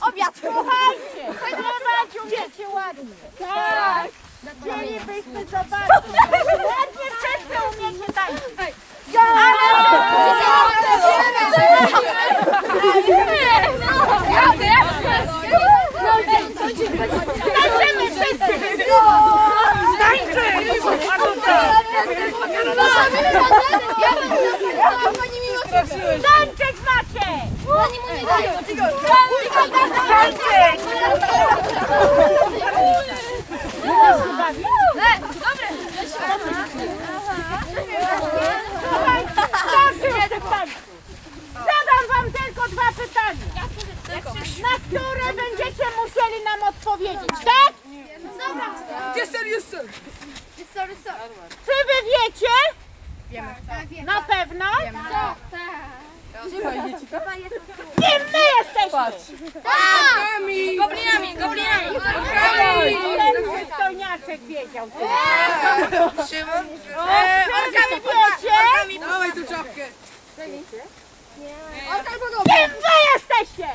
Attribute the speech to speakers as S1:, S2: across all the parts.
S1: Obiad!
S2: Słuchajcie, śpiewać umiecie ładnie. Tak. Chcielibyśmy zobaczyć. Ładnie wszyscy umiecie tańczyć. Tańczyć macie! Zadam wam tylko dwa pytania, na które będziecie musieli nam odpowiedzieć, tak? Czy wy wiecie? Na pewno? Kim my jesteśmy?
S1: Goblinami, goblinami.
S2: Ten przystojniaczek wiedział. Szymon? Orkami wiecie?
S3: Dawaj tu czapkę.
S2: Kim wy jesteście?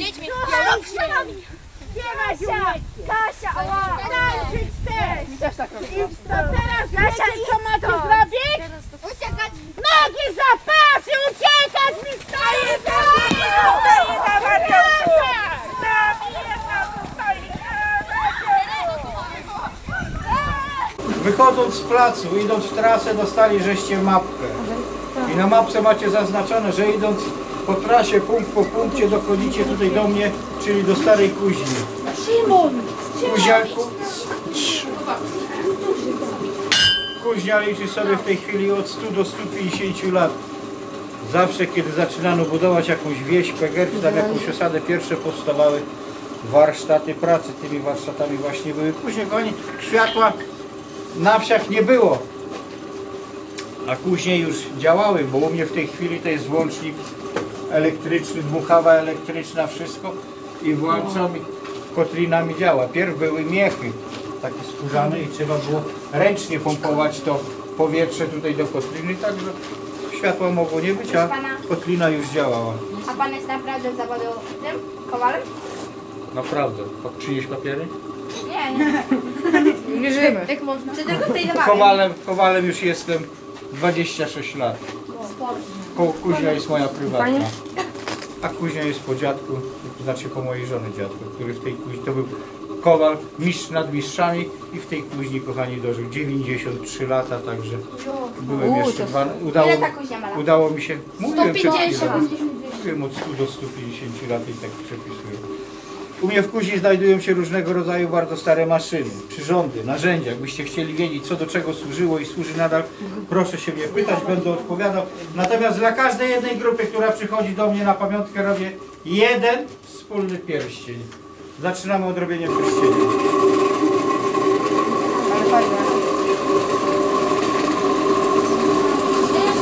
S1: Dziećmi.
S2: Słuchajcie, śpiewać umiecie.
S1: Kasia, ała.
S2: Tańczyć też. I to teraz wiecie, co macie zrobić?
S1: Uciekać.
S2: Nogi za pas i uciekać mi staje
S3: na.
S4: Wychodząc z placu, idąc w trasę, dostali żeście mapkę. I na mapce macie zaznaczone, że idąc po trasie punkt po punkcie dochodzicie tutaj do mnie, czyli do Starej Kuźni. Szymon! Kuzia, ku... Kuźnia liczy sobie w tej chwili od 100 do 150 lat. Zawsze, kiedy zaczynano budować jakąś wieś, Peger, czy tam jakąś osadę, pierwsze powstawały warsztaty pracy. Tymi warsztatami właśnie były. Później koni światła na wsiach nie było. A później już działały, bo u mnie w tej chwili to jest włącznik elektryczny, dmuchawa elektryczna, wszystko i włączam kotlina mi działa. Pierw były miechy takie skórzane i trzeba było ręcznie pompować to powietrze tutaj do kotliny, także światła mogło nie być, a kotlina już działała.
S1: A pan jest naprawdę zawodowym kowalem?
S4: Naprawdę. Przynieś papiery?
S1: Nie, nie.
S3: Wierzymy.
S1: Jak można? Czy tylko tej?
S4: Kowalem, kowalem już jestem 26 lat. Ko, kuźnia jest moja prywatna. A kuźnia jest po dziadku, to znaczy po mojej żony dziadku, który w tej kuźni, to był kowal, mistrz nad mistrzami i w tej kuźni, kochani, dożył 93 lata, także byłem jeszcze dwa, udało, udało mi się, mówiłem przed
S1: 150.
S4: chwilą, mówiłem od 100 do 150 lat i tak przepisuję. U mnie w kuźni znajdują się różnego rodzaju bardzo stare maszyny, przyrządy, narzędzia. Jakbyście chcieli wiedzieć, co do czego służyło i służy nadal, proszę się mnie pytać, będę odpowiadał. Natomiast dla każdej jednej grupy, która przychodzi do mnie na pamiątkę, robię jeden wspólny pierścień. Zaczynamy od robienia pierścienia.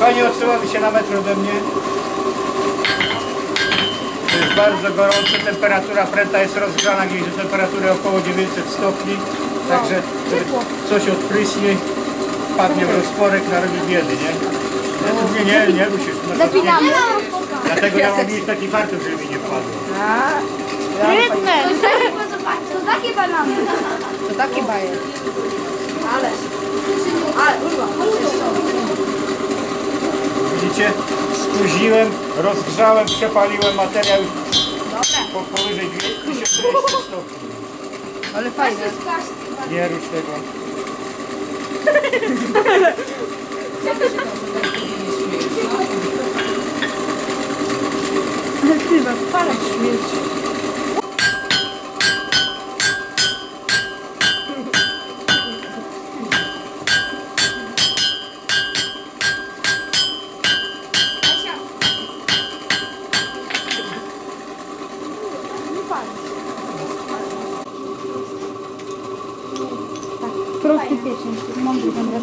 S4: Pani odsyłamy się na metr ode mnie. Bardzo gorące, temperatura pręta jest rozgrzana gdzieś do temperatury około 900 stopni. Także coś odpryśnie, wpadnie w rozporek, narobi biedy, nie? Ja mówię, nie, nie, musisz.
S1: Zapinamy.
S4: Dlatego ja mam mieć taki fartuch, żeby mi nie wpadło.
S2: Rydne!
S1: To takie banany.
S3: To takie baje.
S1: Ale. Ale, kurwa.
S4: Widzicie? Spóźniłem, rozgrzałem, przepaliłem materiał po, powyżej 1200 stopni.
S3: Ale fajne.
S4: Nie rusz tego.
S3: Ale chyba palec śmierci.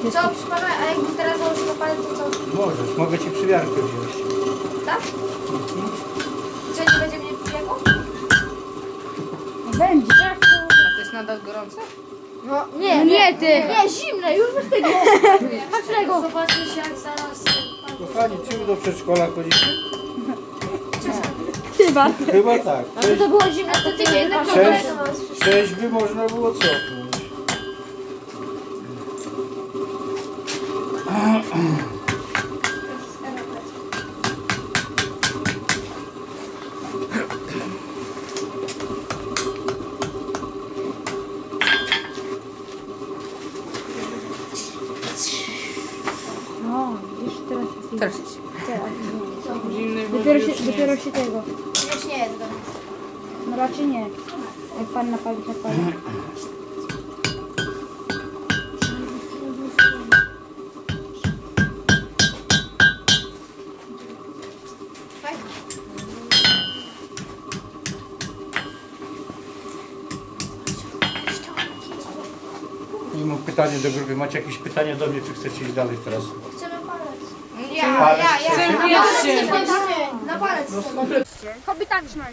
S1: Co, pana, a jakbym teraz założył na palec, to co?
S4: Możesz, mogę ci przywiarkę wziąć.
S1: Tak? Co, nie będzie mnie biegło?
S3: Będzie. A to jest nadal gorące?
S1: No, nie, nie, ty. Nie, zimne, już bez tego. Patrz tego.
S5: Zobaczysz jak zaraz pan
S4: Kochani, czy wy do przedszkola chodzicie?
S3: Chyba.
S4: Chyba tak. Cześć,
S1: To było zimno, to ty nie na
S4: cześć, cześć by można było cofnąć.
S3: No, już teraz jest Teraz jest. Teraz.
S2: Zimny
S3: Dopiero się, dopiero się tego.
S1: Już nie jest.
S3: No raczej nie. Jak pan napalić, napali.
S4: I pytanie do grupy. Macie jakieś pytania do mnie, czy chcecie iść dalej teraz?
S1: Chcemy palec.
S2: Ja,
S4: Palec
S2: ja, ja.
S4: chcecie?
S2: Chcemy
S1: Chodźmy, na palec.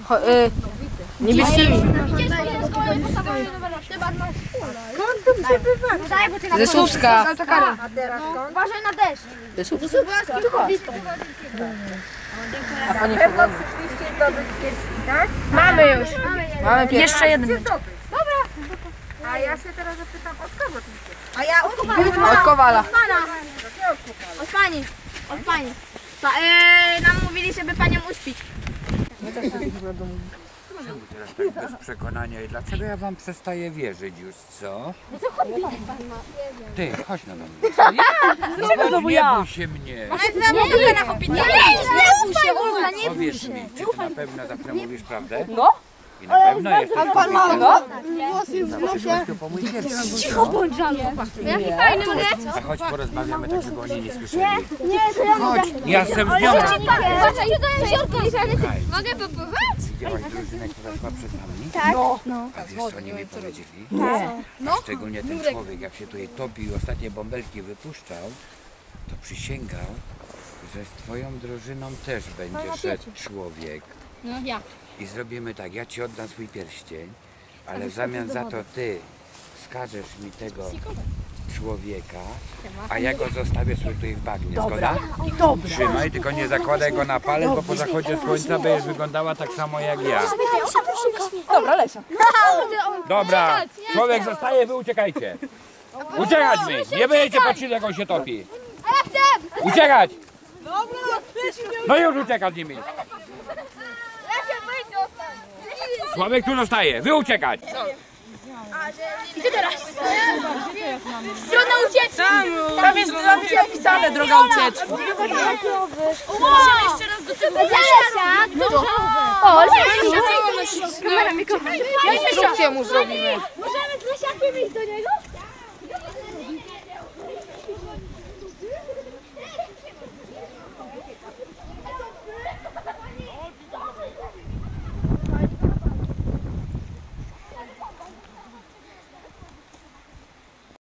S2: Cho, y, niebieskimi. Ze Słupska.
S1: Uważaj na deszcz.
S2: Ze Słupska. Mamy już. Mamy. Jeszcze jeden.
S5: A ja się teraz zapytam od kogo ty
S2: Od Kowala.
S1: Od pani. Od pani. Pa, e, nam mówili, żeby panią uśpić.
S6: Czemu teraz tak bez przekonania i dlaczego ja wam przestaję wierzyć już, co? Ty, chodź na mnie. No chodź, nie bój się mnie.
S1: Nie, na chopie. Nie, nie, nie, się, Ulga, nie
S6: Powiedz mi, czy ty na pewno zawsze mówisz prawdę? No. I na pewno jesteś pan ma no? Zobaczysz po mój pierwszy.
S1: Jaki fajny mogę?
S6: A chodź porozmawiamy tak, żeby oni nie słyszeli. Chodź, ja jestem z nią.
S1: Chodź, to jeziorko.
S6: Słuchaj,
S1: Mogę popływać?
S6: widziałaś drużynę, która szła przed nami? Tak. A wiesz, co oni mi powiedzieli? Tak. Szczególnie ten człowiek, jak się tutaj topił i ostatnie bąbelki wypuszczał, to przysięgał, że z twoją drużyną też będzie szedł człowiek.
S1: No ja.
S6: I zrobimy tak, ja ci oddam swój pierścień, ale w zamian za to ty wskażesz mi tego człowieka, a ja go zostawię sobie tutaj w bagnie. Zgoda? Trzymaj, tylko nie zakładaj go na palec, bo po zachodzie słońca będziesz wyglądała tak samo jak ja.
S2: Dobra, Lesia.
S6: Dobra, człowiek zostaje, wy uciekajcie. Uciekać mi! Nie będziecie patrzyli jak on się topi. Uciekać! No już uciekać z nimi. Człowiek tu zostaje, wy uciekać!
S1: Strona ucieczki.
S2: Tam jest, tam jest napisane droga ucieczki.
S1: Musimy jeszcze raz do. Lesia, kto O, Lesia. Kamera mi kocha.
S2: Instrukcję mu zrobimy.
S1: Możemy z Lesiakiem iść do niego?